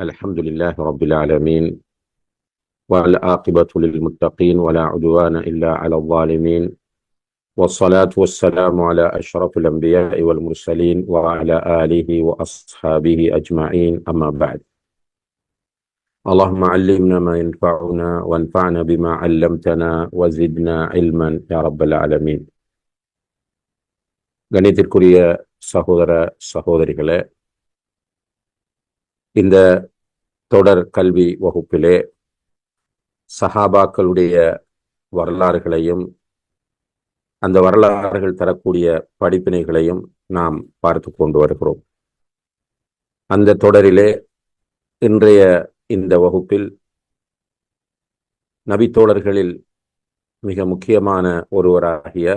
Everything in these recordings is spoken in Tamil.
الحمد لله رب العالمين والعاقبة للمتقين ولا عدوان إلا على الظالمين والصلاة والسلام على أشرف الأنبياء والمرسلين وعلى آله وأصحابه أجمعين أما بعد اللهم علمنا ما ينفعنا وانفعنا بما علمتنا وزدنا علما يا رب العالمين கணித்திற்குரிய சகோதர சகோதரிகளே இந்த தொடர் கல்வி வகுப்பிலே சஹாபாக்களுடைய வரலாறுகளையும் அந்த வரலாறுகள் தரக்கூடிய படிப்பினைகளையும் நாம் பார்த்து கொண்டு வருகிறோம். அந்த தொடரிலே இன்றைய இந்த வகுப்பில் நபித்தோழர்களில் மிக முக்கியமான ஒருவராகிய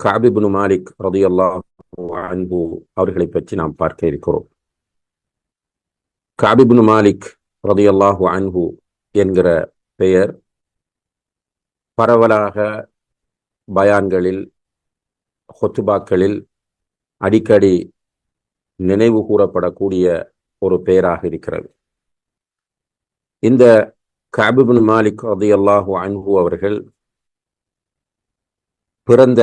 காபிபுனு மாலிக் ரதியல்லா அன்பு அவர்களை பற்றி நாம் பார்க்க இருக்கிறோம். காபிபுனு மாலிக் ரதியல்லாஹு அன்பு என்கிற பெயர். பரவலாக பயான்களில் ஹொத்துபாக்களில் அடிக்கடி நினைவு கூறப்படக்கூடிய ஒரு பெயராக இருக்கிறது. இந்த காபிபின் மாலிக் ரதியல்லாஹு அன்பு அவர்கள் பிறந்த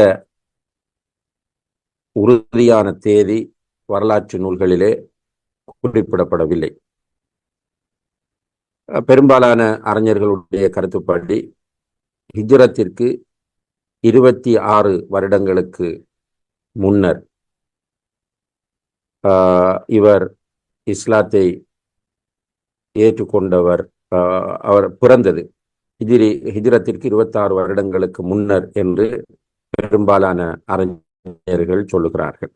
உறுதியான தேதி வரலாற்று நூல்களிலே குறிப்பிடப்படவில்லை. பெரும்பாலான அறிஞர்களுடைய கருத்துப்படி ஹிஜ்ரத்திற்கு இருபத்தி ஆறு வருடங்களுக்கு முன்னர் இவர் இஸ்லாத்தை ஏற்றுக்கொண்டவர் அவர் பிறந்தது. ஹிஜிரி ஹிஜ்ரத்திற்கு இருபத்தாறு வருடங்களுக்கு முன்னர் என்று பெரும்பாலான அறிஞர்கள் சொல்லுகிறார்கள்.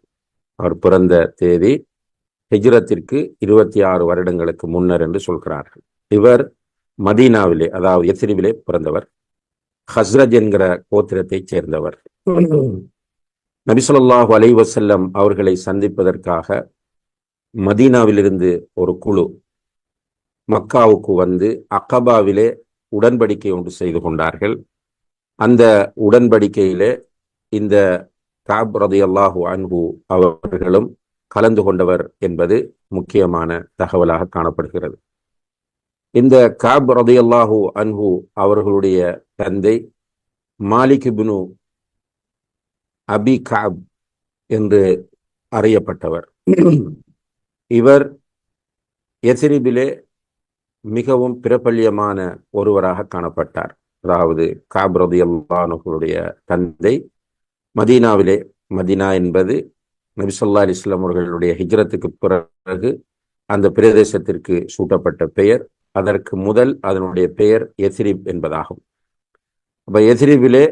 அவர் பிறந்த தேதி ஹிஜ்ரத்திற்கு இருபத்தி ஆறு வருடங்களுக்கு முன்னர் என்று சொல்கிறார்கள். இவர் மதீனாவிலே அதாவது எசிரிவிலே பிறந்தவர். ஹஸ்ரஜ் என்கிற கோத்திரத்தைச் சேர்ந்தவர். நபிசல்லாஹு அலை வசல்லம் அவர்களை சந்திப்பதற்காக மதீனாவிலிருந்து ஒரு குழு மக்காவுக்கு வந்து அக்கபாவிலே உடன்படிக்கை ஒன்று செய்து கொண்டார்கள். அந்த உடன்படிக்கையிலே இந்த காப் ரதி அல்லாஹூ அன்பு அவர்களும் கலந்து கொண்டவர் என்பது முக்கியமான தகவலாக காணப்படுகிறது. இந்த காப் ரதையல்லாஹு அன்பு அவர்களுடைய தந்தை மாலிக் பினு அபி காப் என்று அறியப்பட்டவர். இவர் எசிரிபிலே மிகவும் பிரபல்யமான ஒருவராக காணப்பட்டார். அதாவது காப் ரதையல்லானுகளுடைய தந்தை மதீனாவிலே மதீனா என்பது நபிசல்லா அலிஸ்லாம் அவர்களுடைய ஹிஜ்ரத்துக்கு பிறகு அந்த பிரதேசத்திற்கு சூட்டப்பட்ட பெயர். அதற்கு முதல் அதனுடைய பெயர் எசிரிப் என்பதாகும். அப்போ எசிரிபிலே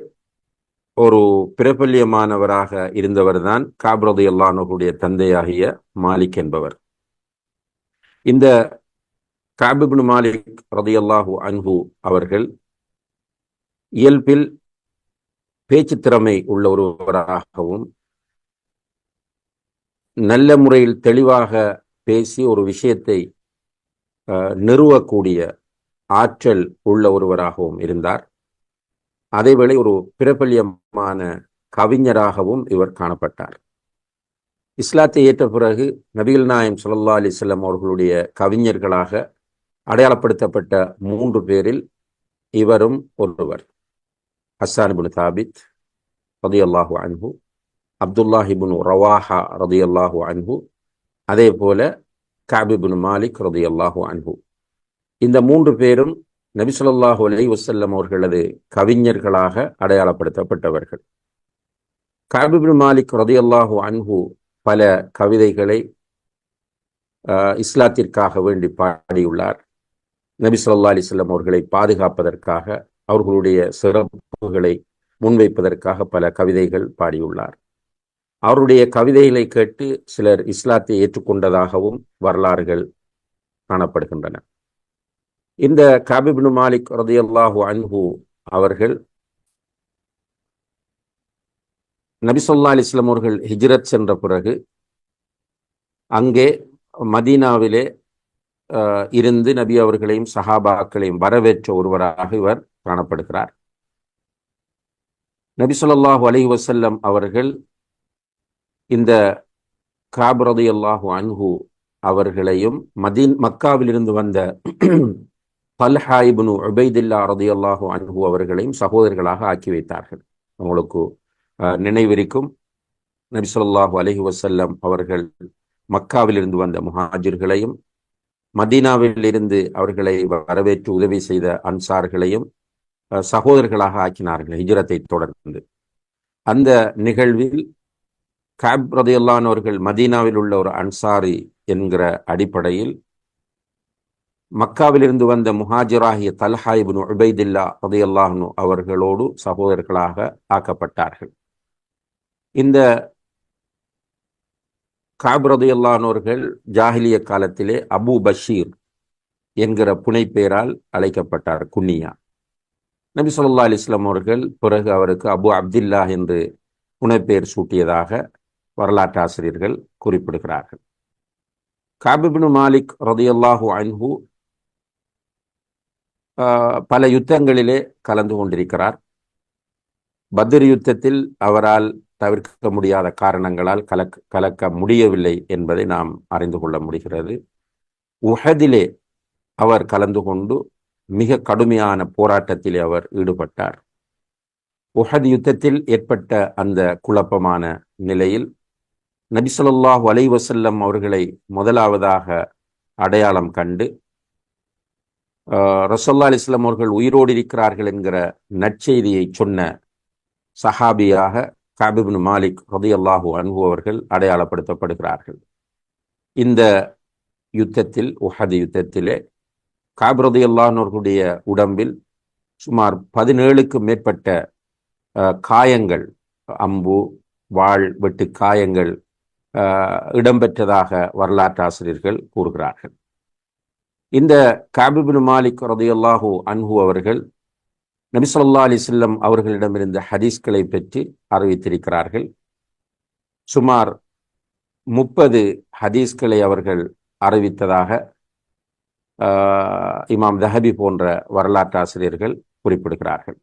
ஒரு பிரபல்யமானவராக இருந்தவர் தான் காப்ரது அல்லானுடைய தந்தையாகிய மாலிக் என்பவர். இந்த காபிபின் மாலிக் ரதியல்லாஹு அன்ஹு அவர்கள் இயல்பில் பேச்சு திறமை உள்ள ஒருவராகவும் நல்ல முறையில் தெளிவாக பேசி ஒரு விஷயத்தை நிறுவக்கூடிய ஆற்றல் உள்ள ஒருவராகவும் இருந்தார். அதேவேளை ஒரு பிரபல்யமான கவிஞராகவும் இவர் காணப்பட்டார். இஸ்லாத்தை ஏற்ற பிறகு நபிகள் நாயம் சுல்லா அலிஸ்லாம் அவர்களுடைய கவிஞர்களாக அடையாளப்படுத்தப்பட்ட மூன்று பேரில் இவரும் ஒருவர். ஹசானிபுன் தாபித் ரதி அல்லாஹு அன்பு அப்துல்லாஹிபுன் ரவாஹா ரதி அல்லாஹு அன்பு அதே போல காபிபின் மாலிக் ரதி அல்லாஹூ அன்பு இந்த மூன்று பேரும் நபிசல்லாஹு அலை வசல்லம் அவர்களது கவிஞர்களாக அடையாளப்படுத்தப்பட்டவர்கள். காபிபின் மாலிக் ரதி அல்லாஹு அன்பு பல கவிதைகளை இஸ்லாத்திற்காக வேண்டி பாடியுள்ளார். நபி சொல்லா அலிஸ்லாம் அவர்களை பாதுகாப்பதற்காக அவர்களுடைய சிறப்புகளை முன்வைப்பதற்காக பல கவிதைகள் பாடியுள்ளார். அவருடைய கவிதைகளை கேட்டு சிலர் இஸ்லாத்தை ஏற்றுக்கொண்டதாகவும் வரலாறுகள் காணப்படுகின்றன. இந்த காபிபின் மாலிக் ரதையல்லாஹு அன்ஹு அவர்கள் நபிசல்லா அலிஸ்லாம் அவர்கள் ஹிஜ்ரத் சென்ற பிறகு அங்கே மதீனாவிலே இருந்து நபி அவர்களையும் சஹாபாக்களையும் வரவேற்ற ஒருவராக இவர் காணப்படுகிறார். நபி சொல்லாஹு அலி வசல்லம் அவர்கள் இந்த காபரதி அல்லாஹு அன்ஹு அவர்களையும் மதீன் மக்காவிலிருந்து வந்த பல்ஹா இப்னு உபைதில்லா ரதியல்லாஹு அன்ஹு அவர்களையும் சகோதரர்களாக ஆக்கி வைத்தார்கள். அவங்களுக்கு நினைவிருக்கும் நபிசல்லாஹு அலஹி வசல்லம் அவர்கள் மக்காவிலிருந்து வந்த முஹாஜிர்களையும் மதீனாவில் இருந்து அவர்களை வரவேற்று உதவி செய்த அன்சார்களையும் அஹ், சகோதரர்களாக ஆக்கினார்கள் ஹிஜ்ரத்தை தொடர்ந்து. அந்த நிகழ்வில் காப் ரதியல்லானவர்கள் மதீனாவில் உள்ள ஒரு அன்சாரி என்கிற அடிப்படையில் மக்காவிலிருந்து வந்த முஹாஜிராகிய தல்ஹா உபைதில்லா ரதியல்லாஹ்னு அவர்களோடு சகோதரர்களாக ஆக்கப்பட்டார்கள். இந்த காப் ரதியல்லானவர்கள் ஜாஹிலிய காலத்திலே அபு பஷீர் என்கிற புனைப்பெயரால் அழைக்கப்பட்டார் குன்னியா. நபி சொல்லா அலி இஸ்லாம் அவர்கள் பிறகு அவருக்கு அபு அப்துல்லா என்று புனைப்பெயர் சூட்டியதாக வரலாற்று ஆசிரியர்கள் குறிப்பிடுகிறார்கள் காபிபின் மாலிக் ரதியல்லாஹு அன்ஹு ஆஹ், பல யுத்தங்களிலே கலந்து கொண்டிருக்கிறார். பத்ர் யுத்தத்தில் அவரால் தவிர்க்க முடியாத காரணங்களால் கலக் கலக்க முடியவில்லை என்பதை நாம் அறிந்து கொள்ள முடிகிறது. உஹதிலே அவர் கலந்து கொண்டு மிக கடுமையான போராட்டத்திலே அவர் ஈடுபட்டார். உஹத் யுத்தத்தில் ஏற்பட்ட அந்த குழப்பமான நிலையில் நபிசல்லாஹு அலைவசல்லம் அவர்களை முதலாவதாக அடையாளம் கண்டு ரசல்லா அலிஸ்லாம் அவர்கள் உயிரோடு இருக்கிறார்கள் என்கிற நற்செய்தியை சொன்ன சஹாபியாக காபிபின் மாலிக் ரதியல்லாஹு அன்பு அவர்கள் அடையாளப்படுத்தப்படுகிறார்கள். இந்த யுத்தத்தில் உஹது யுத்தத்திலே காப் உடம்பில் சுமார் பதினேழுக்கு மேற்பட்ட காயங்கள் அம்பு வாள் வெட்டு காயங்கள் இடம்பெற்றதாக வரலாற்று ஆசிரியர்கள் கூறுகிறார்கள். இந்த காபிபின் மாலிக் ரதையல்லாஹூ அன்ஹு அவர்கள் நபிசல்லா ஸல்லல்லாஹு அவர்களிடமிருந்த ஹதீஸ்களை பற்றி அறிவித்திருக்கிறார்கள். சுமார் முப்பது ஹதீஸ்களை அவர்கள் அறிவித்ததாக ஆஹ், இமாம் தஹபி போன்ற வரலாற்று ஆசிரியர்கள் குறிப்பிடுகிறார்கள்.